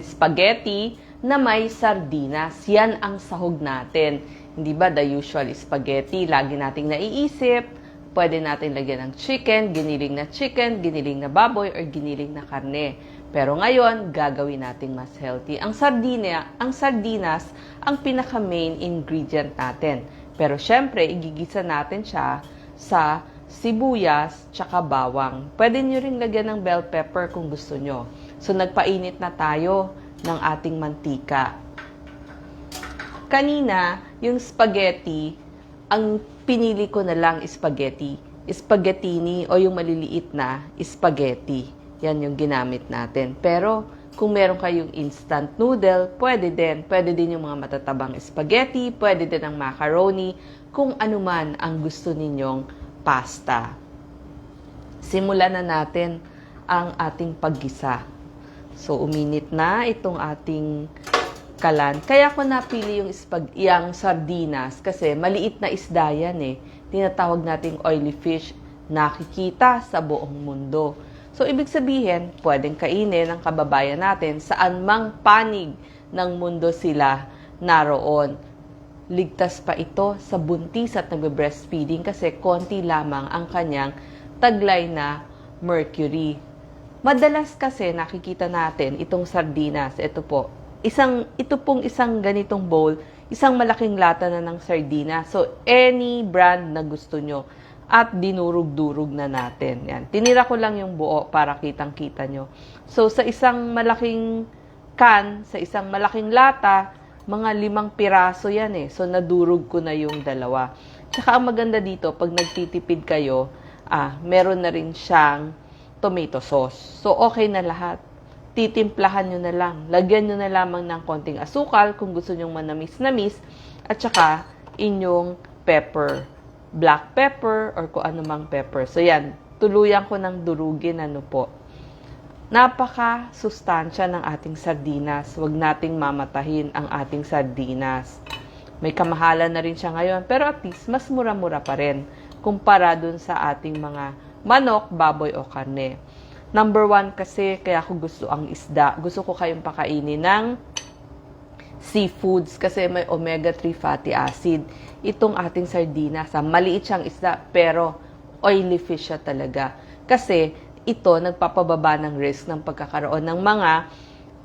spaghetti na may sardinas. Yan ang sahog natin. Hindi ba the usual spaghetti, lagi nating naiisip, pwede natin lagyan ng chicken, giniling na chicken, giniling na baboy, or giniling na karne. Pero ngayon, gagawin nating mas healthy. Ang sardina, ang sardinas, ang pinaka main ingredient natin. Pero syempre, igigisa natin siya sa sibuyas, tsaka bawang. Pwede nyo rin lagyan ng bell pepper kung gusto nyo. So, nagpainit na tayo ng ating mantika. Kanina, yung spaghetti, ang pinili ko na lang spaghetti. Spaghettini o yung maliliit na spaghetti. Yan yung ginamit natin. Pero, kung meron kayong instant noodle, pwede din. Pwede din yung mga matatabang spaghetti, pwede din ang macaroni, kung ano man ang gusto ninyong pasta. Simulan na natin ang ating paggisa. So, uminit na itong ating kalan. Kaya ko napili yung, spag yung sardinas kasi maliit na isda yan eh. Tinatawag nating oily fish nakikita sa buong mundo. So, ibig sabihin, pwedeng kainin ng kababayan natin saan mang panig ng mundo sila naroon. Ligtas pa ito sa buntis at nagbe-breastfeeding kasi konti lamang ang kanyang taglay na mercury. Madalas kasi nakikita natin itong sardinas, ito po, isang ito pong isang ganitong bowl, isang malaking lata na ng sardinas. So any brand na gusto nyo at dinurog-durog na natin. Yan. Tinira ko lang yung buo para kitang-kita nyo. So sa isang malaking can, sa isang malaking lata, mga limang piraso yan eh. So nadurog ko na yung dalawa. Tsaka ang maganda dito, pag nagtitipid kayo, ah, meron na rin siyang tomato sauce. So okay na lahat titimplahan nyo na lang. Lagyan nyo na lamang ng konting asukal kung gusto nyong manamis-namis at saka inyong pepper. Black pepper or kung anumang pepper. So yan, tuluyan ko ng durugin ano po. Napaka-sustansya ng ating sardinas. Huwag nating mamatahin ang ating sardinas. May kamahalan na rin siya ngayon, pero at least mas mura-mura pa rin kumpara dun sa ating mga manok, baboy o karne. Number one kasi, kaya ko gusto ang isda. Gusto ko kayong pakainin ng seafoods kasi may omega-3 fatty acid. Itong ating sardinas, maliit siyang isda pero oily fish siya talaga. Kasi ito nagpapababa ng risk ng pagkakaroon ng mga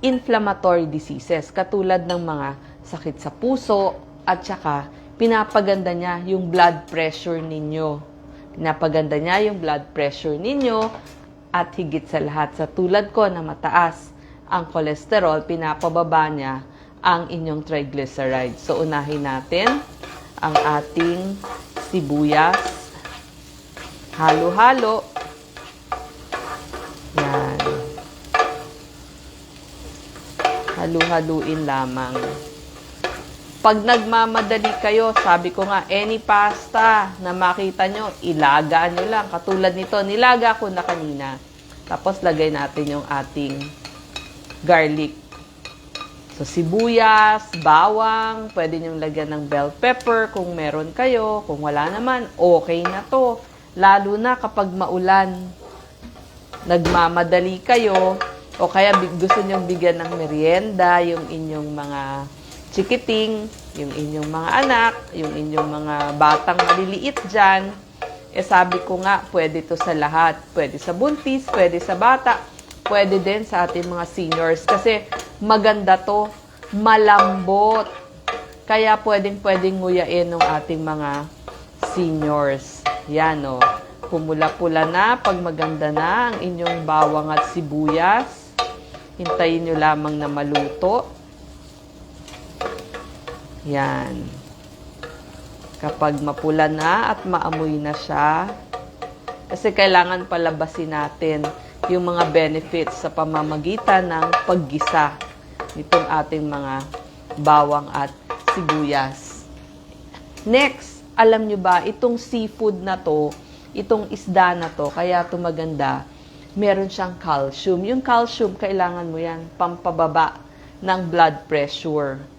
inflammatory diseases katulad ng mga sakit sa puso at saka pinapaganda niya yung blood pressure ninyo. Pinapaganda niya yung blood pressure ninyo at higit sa lahat sa tulad ko na mataas ang cholesterol, pinapababa niya ang inyong triglycerides. So, unahin natin ang ating sibuyas. Halo-halo. Yan. Halu-haluin lamang. Pag nagmamadali kayo, sabi ko nga, any pasta na makita nyo, ilaga nyo lang. Katulad nito, nilaga ko na kanina. Tapos lagay natin yung ating garlic. So, sibuyas, bawang, pwede nyo lagyan ng bell pepper kung meron kayo. Kung wala naman, okay na to. Lalo na kapag maulan, nagmamadali kayo, o kaya gusto nyong bigyan ng merienda, yung inyong mga chikiting, yung inyong mga anak, yung inyong mga batang maliliit dyan, eh sabi ko nga, pwede to sa lahat. Pwede sa buntis, pwede sa bata, pwede din sa ating mga seniors. Kasi maganda to, malambot. Kaya pwedeng pwedeng nguyain ng ating mga seniors. Yan o. Pumula-pula na, pag maganda na ang inyong bawang at sibuyas. Hintayin nyo lamang na maluto. Yan. Kapag mapula na at maamoy na siya, kasi kailangan palabasin natin yung mga benefits sa pamamagitan ng paggisa nitong ating mga bawang at sibuyas. Next, alam nyo ba, itong seafood na to, itong isda na to, kaya ito maganda, meron siyang calcium. Yung calcium, kailangan mo yan, pampababa ng blood pressure.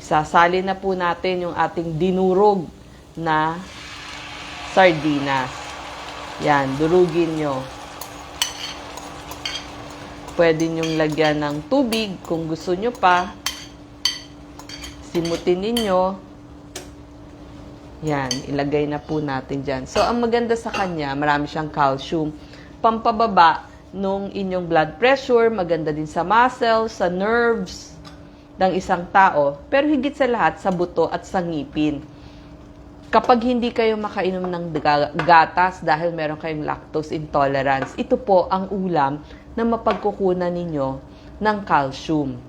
Isasali na po natin yung ating dinurog na sardinas. Yan, durugin nyo. Pwede nyong lagyan ng tubig kung gusto nyo pa. Simutin ninyo. Yan, ilagay na po natin dyan. So, ang maganda sa kanya, marami siyang calcium. Pampababa nung inyong blood pressure, maganda din sa muscles, sa nerves ng isang tao. Pero higit sa lahat, sa buto at sa ngipin. Kapag hindi kayo makainom ng ga- gatas dahil meron kayong lactose intolerance, ito po ang ulam na mapagkukunan ninyo ng calcium.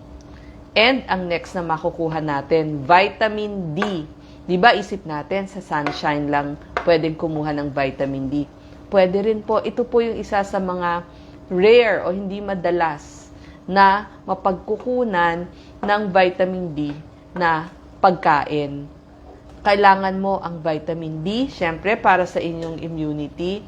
And ang next na makukuha natin, vitamin D. Di ba isip natin sa sunshine lang pwedeng kumuha ng vitamin D. Pwede rin po, ito po yung isa sa mga rare o hindi madalas na mapagkukunan ng vitamin D na pagkain. Kailangan mo ang vitamin D, syempre para sa inyong immunity.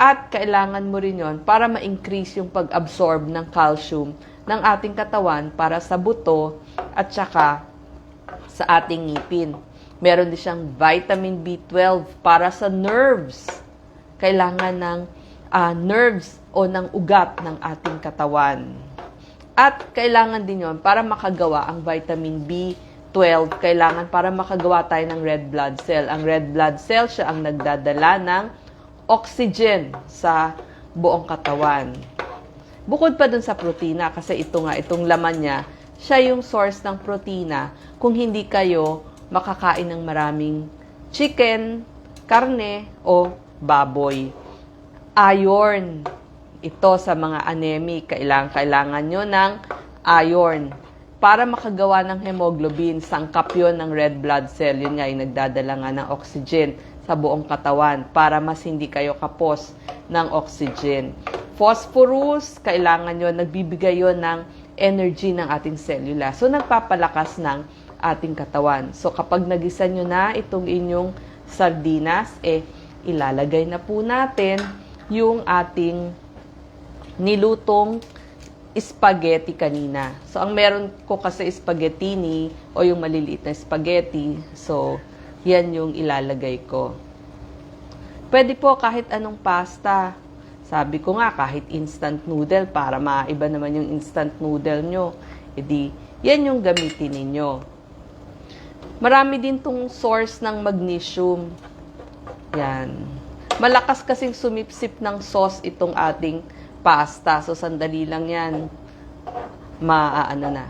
At kailangan mo rin yon para ma-increase yung pag-absorb ng calcium ng ating katawan para sa buto at saka sa ating ngipin. Meron din siyang vitamin B12 para sa nerves. Kailangan ng ah, nerves o ng ugat ng ating katawan. At kailangan din yon para makagawa ang vitamin B12, kailangan para makagawa tayo ng red blood cell. Ang red blood cell siya ang nagdadala ng oxygen sa buong katawan. Bukod pa dun sa protina, kasi ito nga, itong laman niya, siya yung source ng protina kung hindi kayo makakain ng maraming chicken, karne, o baboy. Iron. Ito sa mga anemic, kailangan, kailangan nyo ng iron. Para makagawa ng hemoglobin, sangkap yun ng red blood cell. Yun nga, yung nagdadala nga ng oxygen sa buong katawan para mas hindi kayo kapos ng oxygen. Phosphorus, kailangan yun, nagbibigay yun ng energy ng ating cellula. So, nagpapalakas ng ating katawan. So, kapag nagisa nyo na itong inyong sardinas, eh, ilalagay na po natin yung ating nilutong spaghetti kanina. So, ang meron ko kasi spaghettini o yung maliliit na spaghetti. So, yan yung ilalagay ko. Pwede po kahit anong pasta. Sabi ko nga, kahit instant noodle para maiba naman yung instant noodle nyo. E di, yan yung gamitin ninyo. Marami din tong source ng magnesium. Yan. Malakas kasing sumipsip ng sauce itong ating pasta. So, sandali lang yan. Maaano na.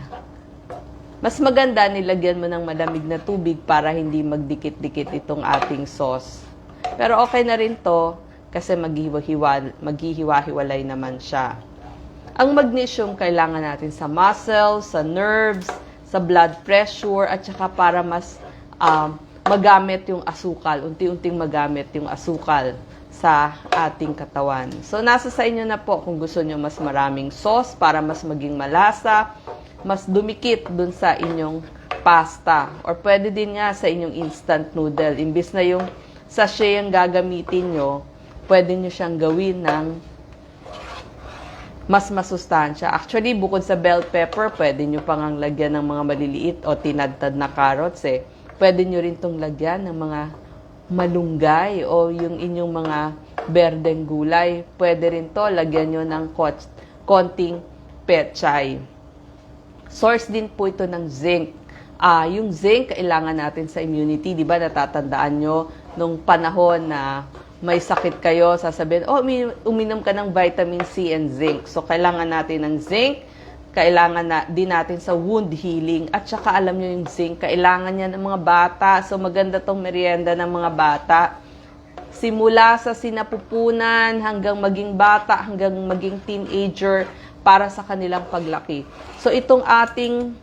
Mas maganda, nilagyan mo ng malamig na tubig para hindi magdikit-dikit itong ating sauce. Pero okay na rin to kasi maghihiwa, maghihiwa-hiwalay naman siya. Ang magnesium kailangan natin sa muscles, sa nerves, sa blood pressure, at saka para mas um, magamit yung asukal, unti-unting magamit yung asukal sa ating katawan. So, nasa sa inyo na po kung gusto nyo mas maraming sauce para mas maging malasa, mas dumikit dun sa inyong pasta. Or pwede din nga sa inyong instant noodle. Imbis na yung sachet ang gagamitin nyo, pwede nyo siyang gawin ng mas masustansya. Actually, bukod sa bell pepper, pwede nyo pang ang lagyan ng mga maliliit o tinadtad na carrots eh. Pwede nyo rin tong lagyan ng mga malunggay o yung inyong mga berdeng gulay. Pwede rin to lagyan nyo ng konting petchay. Source din po ito ng zinc. Ah, yung zinc kailangan natin sa immunity, 'di ba? Natatandaan nyo nung panahon na may sakit kayo, sasabihin, oh, umi- uminom ka ng vitamin C and zinc. So, kailangan natin ng zinc, kailangan na, din natin sa wound healing, at saka alam nyo yung zinc, kailangan niya ng mga bata. So, maganda tong merienda ng mga bata. Simula sa sinapupunan hanggang maging bata, hanggang maging teenager, para sa kanilang paglaki. So, itong ating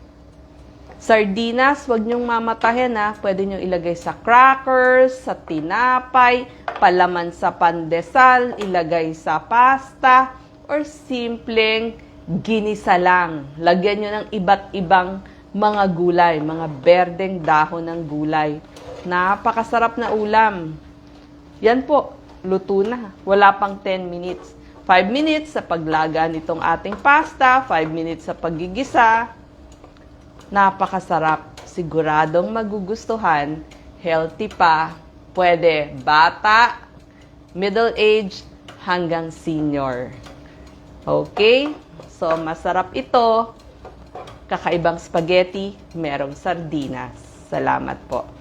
Sardinas, wag niyong mamatahin ha. Pwede niyong ilagay sa crackers, sa tinapay, palaman sa pandesal, ilagay sa pasta, or simpleng ginisa lang. Lagyan niyo ng iba't ibang mga gulay, mga berdeng dahon ng gulay. Napakasarap na ulam. Yan po, luto na. Wala pang 10 minutes. 5 minutes sa paglaga nitong ating pasta, 5 minutes sa paggigisa, napakasarap. Siguradong magugustuhan. Healthy pa. Pwede bata, middle age, hanggang senior. Okay? So, masarap ito. Kakaibang spaghetti, merong sardinas. Salamat po.